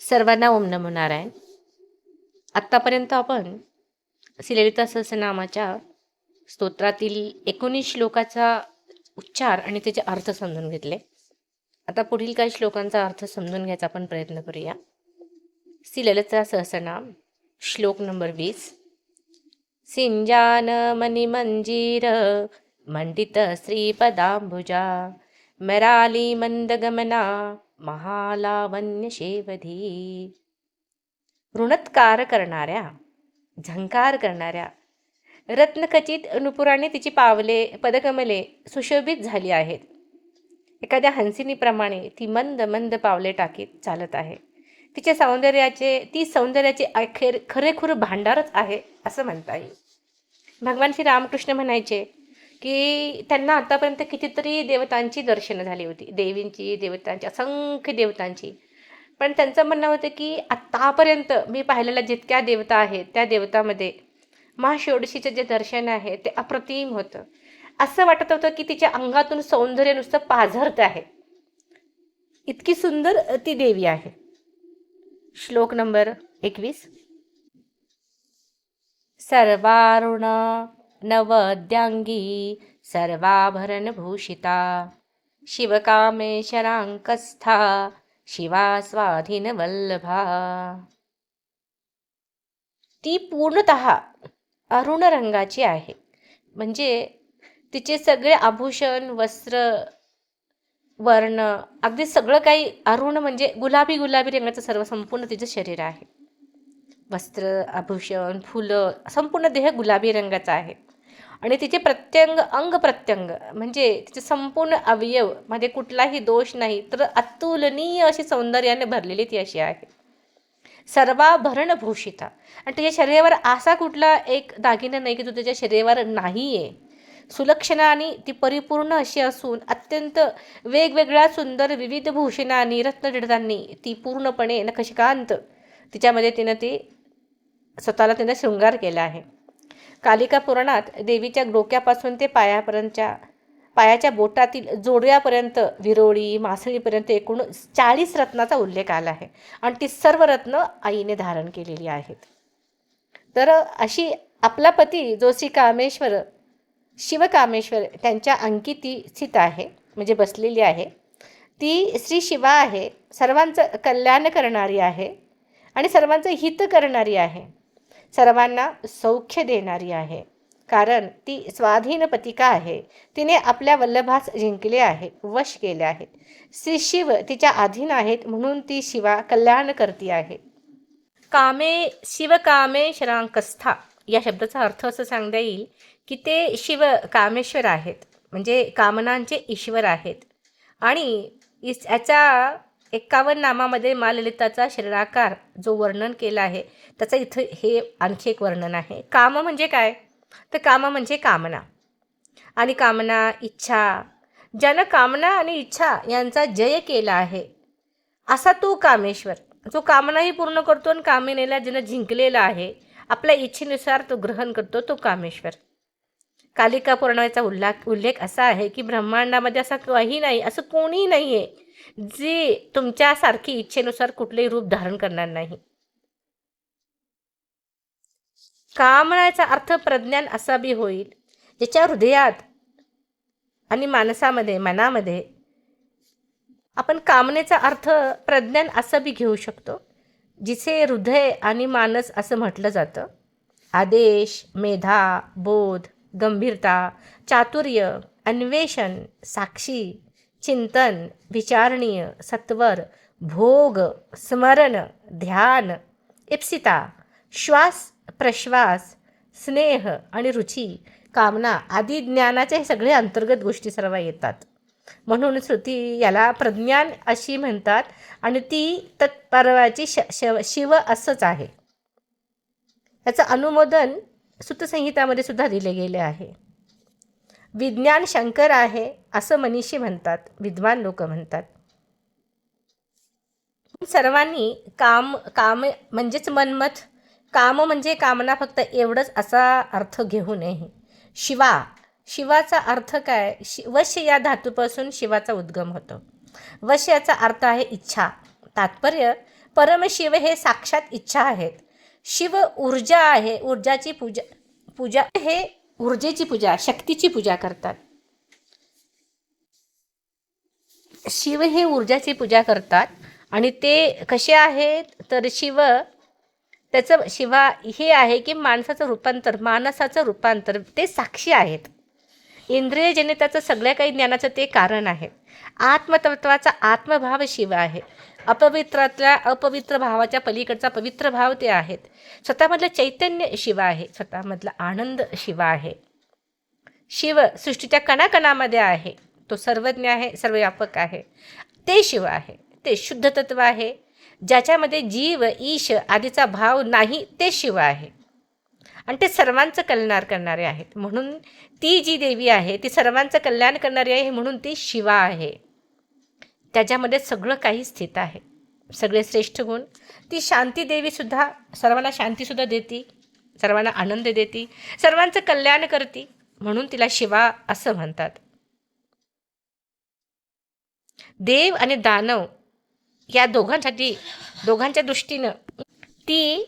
सर्वांना ओम नमो नारायण. आत्तापर्यंत आपण श्रीललिता सहस्रनामाच्या स्तोत्रातील एकोणीस श्लोकाचा उच्चार आणि त्याचे अर्थ समजून घेतले. आता पुढील काही श्लोकांचा अर्थ समजून घ्यायचा आपण प्रयत्न करूया. श्रीललिता सहस्रनाम श्लोक नंबर वीस. सिंजान मणिमंजीर मंडित श्रीपदांबुजा मराली मंदगमना महालावण्यशेवधी. ऋणत्कार करणाऱ्या झंकार करणाऱ्या रत्नखचित नुपुराने तिची पावले पदकमले सुशोभित झाली आहेत. एखाद्या हंसिनीप्रमाणे ती मंद मंद पावले टाकीत चालत आहे. तिच्या सौंदर्याचे ती सौंदर्याचे अखेर खरेखुर भांडारच आहे असं म्हणता येईल. भगवान श्री रामकृष्ण म्हणायचे की त्यांना आतापर्यंत कितीतरी देवतांची दर्शनं झाली होती. देवींची देवतांची असंख्य देवतांची. पण त्यांचं म्हणणं होतं की आत्तापर्यंत मी पाहिलेल्या जितक्या देवता आहेत त्या देवतामध्ये महाषोडशीचं जे दर्शन आहे ते अप्रतिम होतं. असं वाटत होतं की तिच्या अंगातून सौंदर्य नुसतं पाझरत आहे. इतकी सुंदर ती देवी आहे. श्लोक नंबर एकवीस. सर्वारुण नवद्यांगी सर्वाभरणभूषिता। शिवकामेशराङ्कस्था शिवा स्वाधीनवल्लभा ती पूर्णत अरुण रंगाची आहे. म्हणजे तिचे सगळे आभूषण वस्त्र वर्ण अगदी सगळं काही अरुण म्हणजे गुलाबी गुलाबी रंगाचं सर्व संपूर्ण तिचं शरीर आहे. वस्त्र आभूषण फुलं संपूर्ण देह गुलाबी रंगाचा आहे. आणि तिचे प्रत्यंग अंग प्रत्यंग म्हणजे तिचे संपूर्ण अवयवमध्ये कुठलाही दोष नाही तर अतुलनीय अशी सौंदर्याने भरलेली ती अशी आहे. सर्वाभरण भूषिता. आणि तिच्या शरीरावर असा कुठला एक दागिना नाही की तो तिच्या शरीरावर नाही आहे सुलक्षणा आणि ती परिपूर्ण अशी असून अत्यंत वेगवेगळ्या सुंदर विविध भूषणांनी रत्नजडतांनी ती पूर्णपणे नखशिकांत. तिच्यामध्ये तिनं ती स्वतःला तिनं शृंगार केला आहे. कालिका पुराणात देवीच्या डोक्यापासून ते पायापर्यंतच्या पायाच्या बोटातील जोड्यापर्यंत विरोळी मासळीपर्यंत एकूण चाळीस रत्नाचा उल्लेख आला आहे. आणि ती सर्व रत्न आईने धारण केलेली आहेत. तर अशी आपला पती जो श्री कामेश्वर शिवकामेश्वर त्यांच्या अंकी ती स्थित आहे म्हणजे बसलेली आहे. ती श्री शिवा आहे सर्वांचं कल्याण करणारी आहे आणि सर्वांचं हित करणारी आहे. सर्वांना सौख्य देणारी आहे. कारण ती स्वाधीन पतिका आहे. तिने आपल्या वल्लभास जिंकले आहे वश केले आहेत श्री शिव तिच्या अधीन आहेत म्हणून ती शिवा कल्याण करती आहे. कामे शिवकामे शरांकस्था या शब्दाचा अर्थ असं सांगता येईल की ते शिव कामेश्वर आहेत. म्हणजे कामनांचे ईश्वर आहेत. आणि इस एक्कावन्न नामामध्ये माललिताचा शरीराकार जो वर्णन केला आहे त्याचं इथं हे आणखी एक वर्णन आहे. काम म्हणजे काय? तर काम म्हणजे कामना. आणि कामना इच्छा ज्यानं कामना आणि इच्छा यांचा जय केला आहे असा तो कामेश्वर. जो कामनाही पूर्ण करतो आणि कामिनेला ज्यानं जिंकलेला आहे आपल्या इच्छेनुसार तो ग्रहण करतो तो कामेश्वर. कालिका पौर्णिमेचा उल्ला उल्लेख असा आहे की ब्रह्मांडामध्ये असा काही नाही असं कोणीही नाही आहे जे तुमच्यासारखी इच्छेनुसार कुठलेही रूप धारण करणार नाही. कामनाचा अर्थ प्रज्ञान असा बी होईल ज्याच्या हृदयात आणि मानसामध्ये मनामध्ये आपण कामनेचा अर्थ प्रज्ञान असं बी घेऊ शकतो जिचे हृदय आणि मानस असं म्हटलं जातं. आदेश मेधा बोध गंभीरता चातुर्य अन्वेषण साक्षी चिंतन विचारणीय सत्वर भोग स्मरण ध्यान इप्सिता श्वास प्रश्वास स्नेह आणि रुची कामना आदी ज्ञानाचे हे सगळे अंतर्गत गोष्टी सर्व येतात. म्हणून श्रुती याला प्रज्ञान अशी म्हणतात आणि ती तत्परवाची श शव शिव असंच आहे. याचं अनुमोदन सुतसंहितामध्ये सुद्धा दिले गेले आहे. विज्ञान शंकर आहे असं मनीषी म्हणतात विद्वान लोक म्हणतात. सर्वांनी काम काम म्हणजेच मनमत काम म्हणजे कामना फक्त एवढंच असा अर्थ घेऊ नये. शिवा शिवाचा अर्थ काय? शि वश या धातूपासून शिवाचा उद्गम होतो. वश याचा अर्थ आहे इच्छा तात्पर्य परमशिव हे साक्षात इच्छा आहेत. शिव ऊर्जा आहे ऊर्जाची पूजा पूजा हे ऊर्जेची पूजा शक्तीची पूजा करतात. शिव हे ऊर्जाची पूजा करतात आणि ते कसे आहेत? तर शिव त्याचं शिवा हे आहे की माणसाचं रूपांतर मानसाचं रूपांतर ते साक्षी आहेत. इंद्रियजनिताचं सगळ्या काही ज्ञानाचं ते कारण आहे आत्मतत्वाचा आत्मभाव शिव आहे. अपवित्रातल्या अपवित्र भावाच्या पलीकडचा पवित्र भाव ते आहेत. स्वतःमधलं चैतन्य शिवा आहे. स्वतःमधला आनंद शिवा आहे. शिव सृष्टीच्या कणाकणामध्ये आहे. तो सर्वज्ञ आहे सर्वव्यापक आहे. ते शिव आहे. ते शुद्ध तत्व आहे. ज्याच्यामध्ये जीव ईश आदीचा भाव नाही ते शिव आहे. आणि ते सर्वांचं कल्याण करणारे आहेत. म्हणून ती जी देवी आहे ती सर्वांचं कल्याण करणारी आहे म्हणून ती शिवा आहे. त्याच्यामध्ये सगळं काही स्थित आहे. सगळे श्रेष्ठ गुण. ती शांती देवीसुद्धा सर्वांना शांतीसुद्धा देती सर्वांना आनंद देती सर्वांचं कल्याण करते म्हणून तिला शिवा असं म्हणतात. देव आणि दानव या दोघांसाठी दोघांच्या दृष्टीनं ती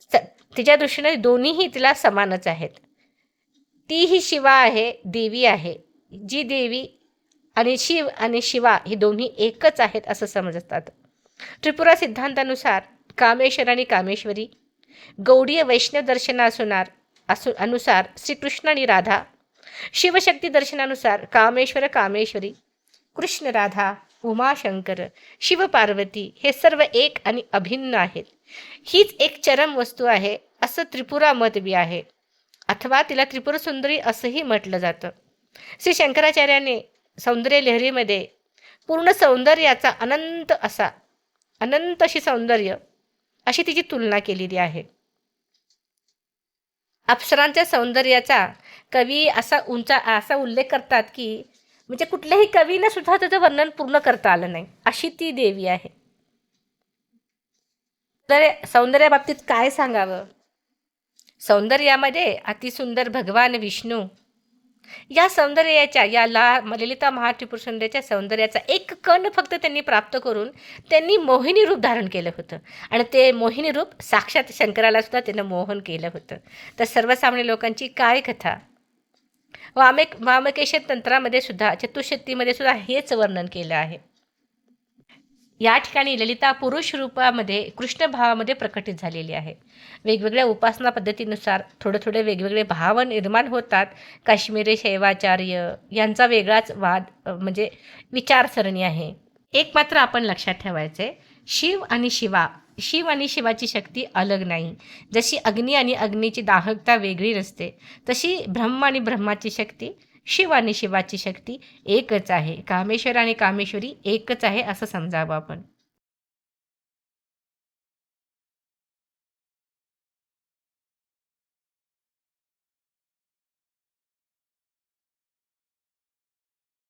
स- तिच्या दृष्टीने दोन्हीही तिला समानच आहेत. ती ही शिवा आहे देवी आहे. जी देवी आणि शिव आणि शिवा ही दोन्ही एकच आहेत असं समजतात. त्रिपुरा सिद्धांतानुसार कामेश्वर आणि कामेश्वरी गौडीय वैष्णव दर्शनासुनार असू अनुसार श्रीकृष्ण आणि राधा शिवशक्ती दर्शनानुसार कामेश्वर कामेश्वरी कृष्ण राधा उमाशंकर शिवपार्वती हे सर्व एक आणि अभिन्न आहेत. हीच एक चरम वस्तू आहे असं त्रिपुरा मत बी आहे. अथवा तिला त्रिपुर सुंदरी असंही म्हटलं जातं. श्री शंकराचार्याने सौंदर्य लहरीमध्ये पूर्ण सौंदर्याचा अनंत असा अनंत अशी सौंदर्य अशी तिची तुलना केलेली आहे. अप्सरांच्या सौंदर्याचा कवी असा उंचा असा उल्लेख करतात की म्हणजे कुठल्याही कवीनं सुद्धा त्याचं वर्णन पूर्ण करता आलं नाही. अशी ती देवी आहे. तर सौंदर्याबाबतीत काय सांगावं? सौंदर्यामध्ये अतिसुंदर भगवान विष्णू या सौंदर्याच्या या ला ललिता महात्रिपुर सुंदरच्या सौंदर्याचा एक कण फक्त त्यांनी प्राप्त करून त्यांनी मोहिनी रूप धारण केलं होतं. आणि ते मोहिनी रूप साक्षात शंकराला सुद्धा त्यानं मोहन केलं होतं. तर सर्वसामान्य लोकांची काय कथा? वामेक वामकेश तंत्रामध्ये सुद्धा चतुशक्तीमध्ये सुद्धा हेच वर्णन केलं आहे. या ठिकाणी ललिता पुरुष रूपामध्ये कृष्ण भावामध्ये प्रकटित झालेली आहे. वेगवेगळ्या उपासना पद्धतीनुसार थोडे थोडे वेगवेगळे भाव निर्माण होतात. काश्मीरी शैवाचार्य यांचा वेगळाच वाद म्हणजे विचारसरणी आहे. एक मात्र आपण लक्षात ठेवायचे शिव आणि शिवा शिव आणि शिवाची शक्ती अलग नाही. जशी अग्नी आणि अग्नीची दाहकता वेगळी नसते तशी ब्रह्म आणि ब्रह्माची शक्ती शिव आणि शिवाची शक्ती एकच आहे. कामेश्वर आणि कामेश्वरी एकच आहे असं समजावं आपण.